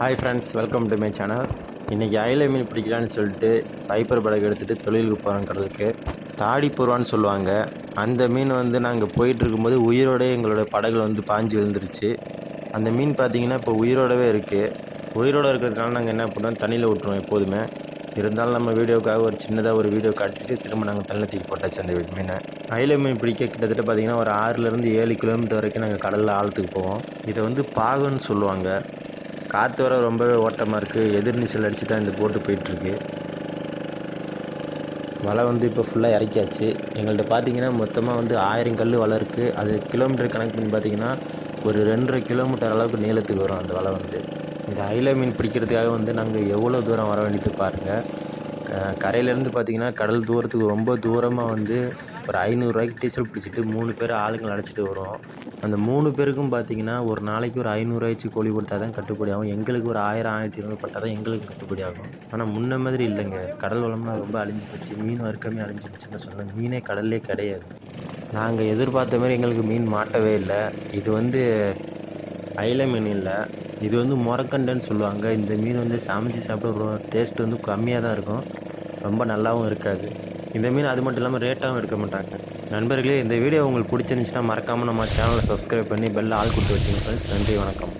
Hi friends welcome to my channel இன்றைக்கி அயில மீன் பிடிக்கலான்னு சொல்லிட்டு பைப்பர் படகு எடுத்துகிட்டு தொழிலுக்கு போகிறோம் கடலுக்கு. தாடி போடுவான்னு சொல்லுவாங்க. அந்த மீன் வந்து நாங்கள் போயிட்டுருக்கும்போது உயிரோடய எங்களோட படகுல வந்து பாஞ்சு விழுந்துருச்சு. அந்த மீன் பார்த்தீங்கன்னா இப்போ உயிரோடவே இருக்குது உயிரோடு இருக்கிறதுனால நாங்கள் என்ன பண்ணுவோம்? தண்ணியில் விட்டுருவோம் எப்போதுமே. இருந்தாலும் நம்ம வீடியோக்காக ஒரு சின்னதாக ஒரு வீடியோ காட்டிட்டு திரும்ப நாங்கள் தண்ணியில் தூக்கி போட்டாச்சு அந்த மீனை. அயில மீன் பிடிக்க கிட்டத்தட்ட பார்த்தீங்கன்னா ஒரு ஆறுலேருந்து ஏழு கிலோமீட்டர் வரைக்கும் நாங்கள் கடலில் ஆழத்துக்கு போவோம். இதை வந்து பாகன்னு சொல்லுவாங்க. காற்று வர ரொம்பவே ஓட்டமாக இருக்குது எதிர்நீச்சல் அடித்து தான் இந்த போட்டு போயிட்டுருக்கு. வலை வந்து இப்போ ஃபுல்லாக இறக்கியாச்சு. எங்கள்கிட்ட பார்த்தீங்கன்னா மொத்தமாக வந்து ஆயிரம் கல் வலை இருக்குது அது கிலோமீட்டர் கணக்கு பண்ணி பார்த்தீங்கன்னா ஒரு ரெண்டரை கிலோமீட்டர் அளவுக்கு நீளத்துக்கு வரும் அந்த வலை வந்து. இந்த அயில மீன் பிடிக்கிறதுக்காக வந்து நாங்கள் எவ்வளோ தூரம் வர வேண்டியது பாருங்கள் க கரையிலேருந்து பார்த்தீங்கன்னா கடல் தூரத்துக்கு ரொம்ப தூரமாக வந்து ஒரு ஐநூறுரூவாய்க்கு டீசல் பிடிச்சிட்டு மூணு பேர் ஆளுங்களை அழைச்சிட்டு வரும் அந்த மூணு பேருக்கும் பார்த்தீங்கன்னா ஒரு நாளைக்கு ஒரு ஐநூறுரூவாய்ச்சி கோழி கொடுத்தா தான் கட்டுப்படி ஆகும். எங்களுக்கு ஒரு ஆயிரம் ஆயிரத்தி இருநூறு பட்டால் தான் எங்களுக்கு கட்டுப்படி ஆகும். ஆனால் முன்ன மாதிரி இல்லைங்க. கடல் வளம்லாம் ரொம்ப அழிஞ்சு போச்சு. மீன் வர்க்கமே அழிஞ்சு போச்சுன்னு சொன்னேன் மீனே கடல்லே கிடையாது. நாங்கள் எதிர்பார்த்த மாதிரி எங்களுக்கு மீன் மாட்டவே இல்லை. இது வந்து அயில மீன் இல்லை. இது வந்து முரக்கண்டன்னு சொல்லுவாங்க. இந்த மீன் வந்து சமைச்சு சாப்பிட டேஸ்ட் வந்து கம்மியாக தான் இருக்கும். ரொம்ப நல்லாவும் இருக்காது. இந்த மீன் அது மட்டும் இல்லாமல் ரேட்டாகவும் எடுக்க மாட்டாங்க. நண்பர்களே இந்த வீடியோ உங்களுக்கு பிடிச்சிருந்துச்சுன்னா மறக்காமல் நம்ம சேனலை சப்ஸ்கிரைப் பண்ணி பெல்ல ஆள் கொடுத்து வச்சுங்க ஃப்ரெண்ட்ஸ் நன்றி வணக்கம்.